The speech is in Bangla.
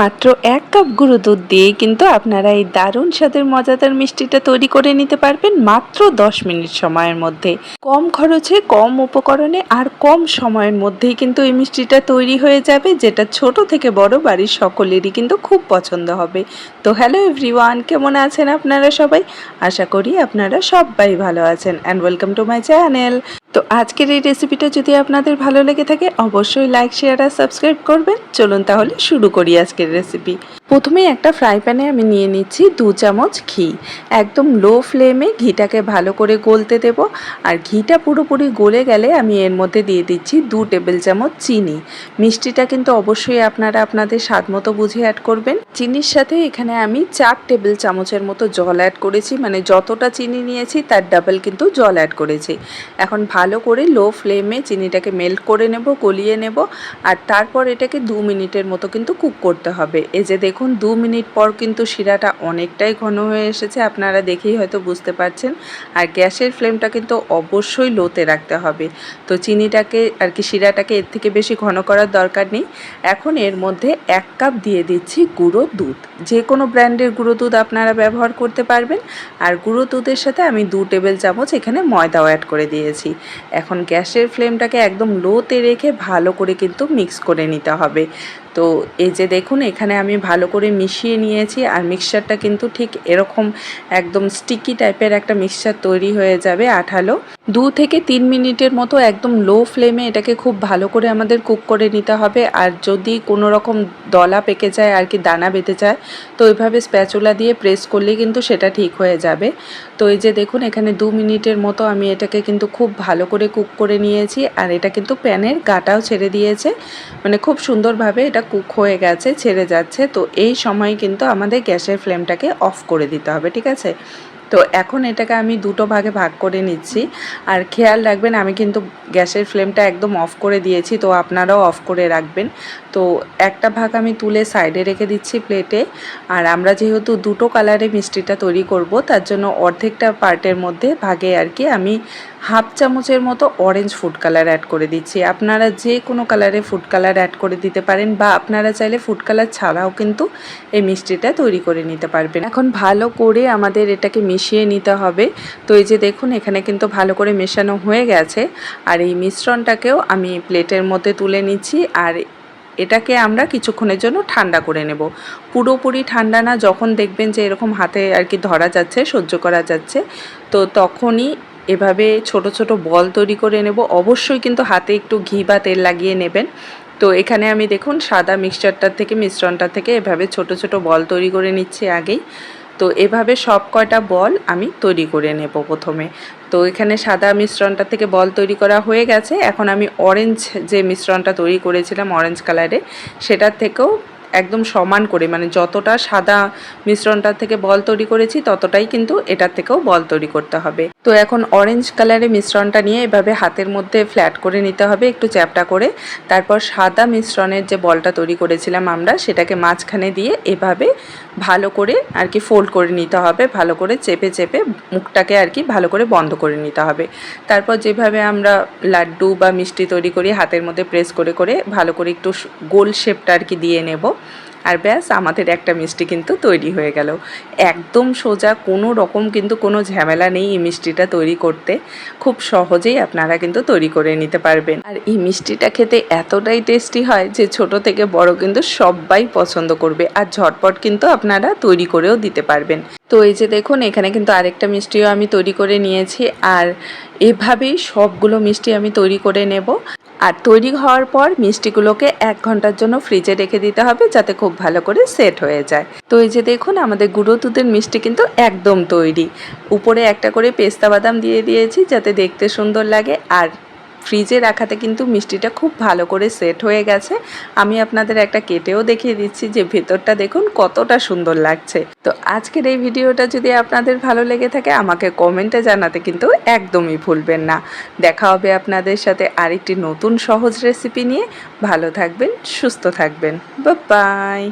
মাত্র এক কাপ গুঁড়ো দুধ দিয়ে কিন্তু আপনারা এই দারুণ স্বাদের মজাদার মিষ্টিটা তৈরি করে নিতে পারবেন মাত্র দশ মিনিট সময়ের মধ্যে। কম খরচে, কম উপকরণে আর কম সময়ের মধ্যেই কিন্তু এই মিষ্টিটা তৈরি হয়ে যাবে, যেটা ছোট থেকে বড় বাড়ির সকলেরই কিন্তু খুব পছন্দ হবে। তো হ্যালো এভরিওয়ান কেমন আছেন আপনারা সবাই? আশা করি আপনারা সবাই ভালো আছেন। And welcome to my channel তো আজকের এই রেসিপিটা যদি আপনাদের ভালো লেগে থাকে, অবশ্যই লাইক শেয়ার আর সাবস্ক্রাইব করবেন। চলুন তাহলে শুরু করি আজকের রেসিপি প্রথমে একটা ফ্রাই প্যানে আমি নিয়ে নিচ্ছি দু চামচ ঘি। একদম লো ফ্লেমে ঘিটাকে ভালো করে গলতে দেব। আর ঘিটা পুরোপুরি গলে গেলে আমি এর মধ্যে দিয়ে দিচ্ছি দু টেবিল চামচ চিনি। মিষ্টিটা কিন্তু অবশ্যই আপনারা আপনাদের স্বাদ মতো বুঝে অ্যাড করবেন। চিনির সাথে এখানে আমি চার টেবিল চামচের মতো জল অ্যাড করেছি। মানে যতটা চিনি নিয়েছি তার ডাবল কিন্তু জল অ্যাড করেছি। এখন ভালো করে লো ফ্লেমে চিনিটাকে মেল্ট করে নেব, গলিয়ে নেব। আর তারপর এটাকে দু মিনিটের মতো কিন্তু কুক করতে হবে। এই যে দেখুন দু মিনিট পর কিন্তু শিরাটা অনেকটাই ঘন হয়ে এসেছে, আপনারা দেখেই হয়তো বুঝতে পারছেন। আর গ্যাসের ফ্লেমটা কিন্তু অবশ্যই লোতে রাখতে হবে। তো চিনিটাকে আর কি শিরাটাকে এর থেকে বেশি ঘন করার দরকার নেই। এখন এর মধ্যে এক কাপ দিয়ে দিচ্ছি গুঁড়ো দুধ। যে কোনো ব্র্যান্ডের গুঁড়ো দুধ আপনারা ব্যবহার করতে পারবেন। আর গুঁড়ো দুধের সাথে আমি দু টেবিল চামচ এখানে ময়দাও অ্যাড করে দিয়েছি। এখন গ্যাসের ফ্লেমটাকে একদম লোতে রেখে ভালো করে কিন্তু মিক্স করে নিতে হবে। তো এই যে দেখুন, এখানে আমি ভালো করে মিশিয়ে নিয়েছি আর মিক্সচারটা কিন্তু ঠিক এরকম একদম স্টিকি টাইপের একটা মিক্সচার তৈরি হয়ে যাবে আঠালো। দু থেকে তিন মিনিটের মতো একদম লো ফ্লেমে এটাকে খুব ভালো করে আমাদের কুক করে নিতে হবে। আর যদি কোনো রকম দলা পেকে যায়, আর কি দানা বেঁধে যায়, তো ওইভাবে স্প্যাচুলা দিয়ে প্রেস করলে কিন্তু সেটা ঠিক হয়ে যাবে। তো এই যে দেখুন, এখানে দু মিনিটের মতো আমি এটাকে কিন্তু খুব ভালো করে কুক করে নিয়েছি। আর এটা কিন্তু প্যানের গাটাও ছেড়ে দিয়েছে। মানে খুব সুন্দরভাবে এটা কুক হয়ে গেছে, ছেড়ে যাচ্ছে, তো এই সময় কিন্তু আমাদের গ্যাসের ফ্লেমটাকে অফ করে দিতে হবে, ঠিক আছে? তো এখন এটাকে আমি দুটো ভাগে ভাগ করে নিচ্ছি, আর খেয়াল রাখবেন আমি কিন্তু গ্যাসের ফ্লেমটা একদম অফ করে দিয়েছি, তো আপনারাও অফ করে রাখবেন। তো একটা ভাগ আমি তুলে সাইডে রেখে দিচ্ছি প্লেটে আর আমরা যেহেতু দুটো কালারে মিষ্টিটা তৈরি করব, তার জন্য অর্ধেকটা পার্টের মধ্যে ভাগে আর কি আমি হাফ চামচের মতো অরেঞ্জ ফুড কালার অ্যাড করে দিচ্ছি। আপনারা যে কোনো কালারে ফুড কালার অ্যাড করে দিতে পারেন বা আপনারা চাইলে ফুড কালার ছাড়াও কিন্তু এই মিষ্টিটা তৈরি করে নিতে পারবেন। এখন ভালো করে আমাদের এটাকে মিশিয়ে নিতে হবে। তো এই যে দেখুন, এখানে কিন্তু ভালো করে মেশানো হয়ে গেছে। আর এই মিশ্রণটাকেও আমি প্লেটের মধ্যে তুলে নিচ্ছি। আর এটাকে আমরা কিছুক্ষণের জন্য ঠান্ডা করে নেব। পুরোপুরি ঠান্ডা না, যখন দেখবেন যে এরকম হাতে আর কি ধরা যাচ্ছে, সহ্য করা যাচ্ছে, তো তখনই এভাবে ছোট ছোট বল তৈরি করে নেব। অবশ্যই কিন্তু হাতে একটু ঘি বা তেল লাগিয়ে নেবেন। তো এখানে আমি দেখুন সাদা মিক্সচারটার থেকে মিশ্রণটা থেকে এভাবে ছোট ছোট বল তৈরি করে নিচ্ছি আগেই। তো এভাবে সব কয়টা বল আমি তৈরি করে নেব প্রথমে। তো এখানে সাদা মিশ্রণটা থেকে বল তৈরি করা হয়ে গেছে। এখন আমি অরেঞ্জ যে মিশ্রণটা তৈরি করেছিলাম অরেঞ্জ কালারে সেটার থেকেও একদম সমান করে মানে যতটা সাদা মিশ্রণটার থেকে বল তৈরি করেছি, ততটাই কিন্তু এটার থেকেও বল তৈরি করতে হবে। তো এখন অরেঞ্জ কালারের মিশ্রণটা নিয়ে এভাবে হাতের মধ্যে ফ্ল্যাট করে নিতে হবে, একটু চ্যাপটা করে। তারপর সাদা মিশ্রণের যে বলটা তৈরি করেছিলাম আমরা, সেটাকে মাঝখানে দিয়ে এভাবে ভালো করে আর কি ফোল্ড করে নিতে হবে, ভালো করে চেপে চেপে মুখটাকে আর কি ভালো করে বন্ধ করে নিতে হবে। তারপর যেভাবে আমরা লাড্ডু বা মিষ্টি তৈরি করি, হাতের মধ্যে প্রেস করে করে ভালো করে একটু গোল শেপটা আর কি দিয়ে নেব। আর ব্যাস, আমাদের একটা মিষ্টি কিন্তু তৈরি হয়ে গেল। একদম সোজা, কোনো রকম কিন্তু কোনো ঝামেলা নেই এই মিষ্টিটা তৈরি করতে। খুব সহজেই আপনারা কিন্তু তৈরি করে নিতে পারবেন। আর এই মিষ্টিটা খেতে এতটাই টেস্টি হয় যে ছোট থেকে বড় কিন্তু সবাই পছন্দ করবে আর ঝটপট কিন্তু আপনারা তৈরি করেও দিতে পারবেন। তো এই যে দেখুন, এখানে কিন্তু আরেকটা মিষ্টিও আমি তৈরি করে নিয়েছি আর এভাবেই সবগুলো মিষ্টি আমি তৈরি করে নেব। আর তৈরি হওয়ার পর মিষ্টিগুলোকে এক ঘণ্টার জন্য ফ্রিজে রেখে দিতে হবে যাতে খুব ভালো করে সেট হয়ে যায়। তো এই যে দেখুন, আমাদের গুঁড়ো দুধের মিষ্টি কিন্তু একদম তৈরি। উপরে একটা করে পেস্তা বাদাম দিয়ে দিয়েছি যাতে দেখতে সুন্দর লাগে আর ফ্রিজে রাখাতে কিন্তু মিষ্টিটা খুব ভালো করে সেট হয়ে গেছে। আমি আপনাদের একটা কেটেও দেখিয়ে দিচ্ছি যে ভেতরটা দেখুন কতটা সুন্দর লাগছে। তো আজকের এই ভিডিওটা যদি আপনাদের ভালো লেগে থাকে, আমাকে কমেন্টে জানাতে কিন্তু একদমই ভুলবেন না। দেখা হবে আপনাদের সাথে আরেকটি নতুন সহজ রেসিপি নিয়ে। ভালো থাকবেন, সুস্থ থাকবেন। বাই